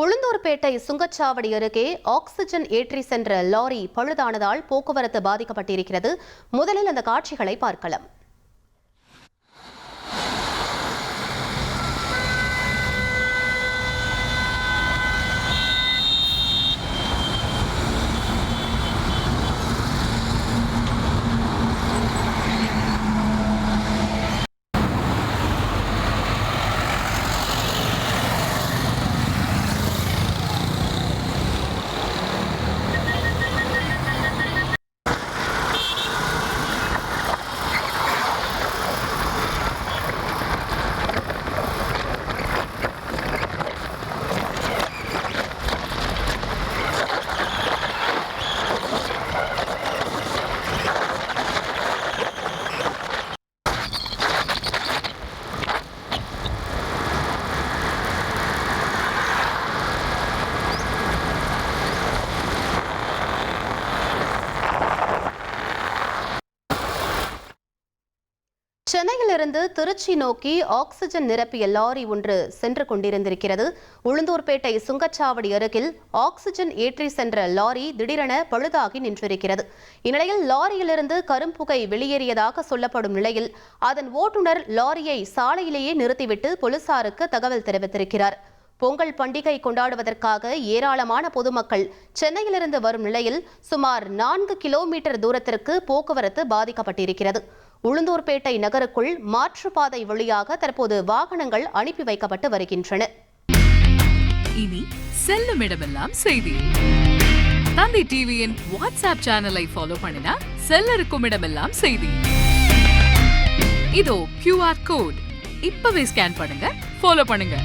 உளுந்தூர்பேட்டை சுங்கச்சாவடி அருகே ஆக்சிஜன் ஏற்றி சென்ற லாரி பழுதானதால் போக்குவரத்து பாதிக்கப்பட்டிருக்கிறது. முதலில் அந்த காட்சிகளை பார்க்கலாம். சென்னையிலிருந்து திருச்சி நோக்கி ஆக்சிஜன் நிரப்பிய லாரி ஒன்று சென்று கொண்டிருந்திருக்கிறது. உளுந்தூர்பேட்டை சுங்கச்சாவடி அருகில் ஆக்சிஜன் ஏற்றி சென்ற லாரி திடீரென பழுதாகி நின்றிருக்கிறது. இந்நிலையில் லாரியிலிருந்து கரும்புகை வெளியேறியதாக சொல்லப்படும் நிலையில் அதன் ஓட்டுநர் லாரியை சாலையிலேயே நிறுத்திவிட்டு போலீசாருக்கு தகவல் தெரிவித்திருக்கிறார். பொங்கல் பண்டிகை கொண்டாடுவதற்காக ஏராளமான பொதுமக்கள் சென்னையிலிருந்து வரும் நிலையில் சுமார் நான்கு கிலோமீட்டர் தூரத்திற்கு போக்குவரத்து பாதிக்கப்பட்டிருக்கிறது. உளுந்தூர்பேட்டை நகருக்குள் மாற்றுப்பாதை வழியாக தற்போது வாகனங்கள் அனுப்பி வைக்கப்பட்டு வருகின்றன. இனி செல்லும் இடமெல்லாம் செய்தி. தந்தி டிவியின் வாட்ஸ்அப் சேனலை ஃபாலோ பண்ணினா செல்ல இருக்கும் இடமெல்லாம் செய்தி. இதோ கியூஆர் கோட் இப்பவே ஸ்கேன் பண்ணுங்க ஃபாலோ பண்ணுங்க.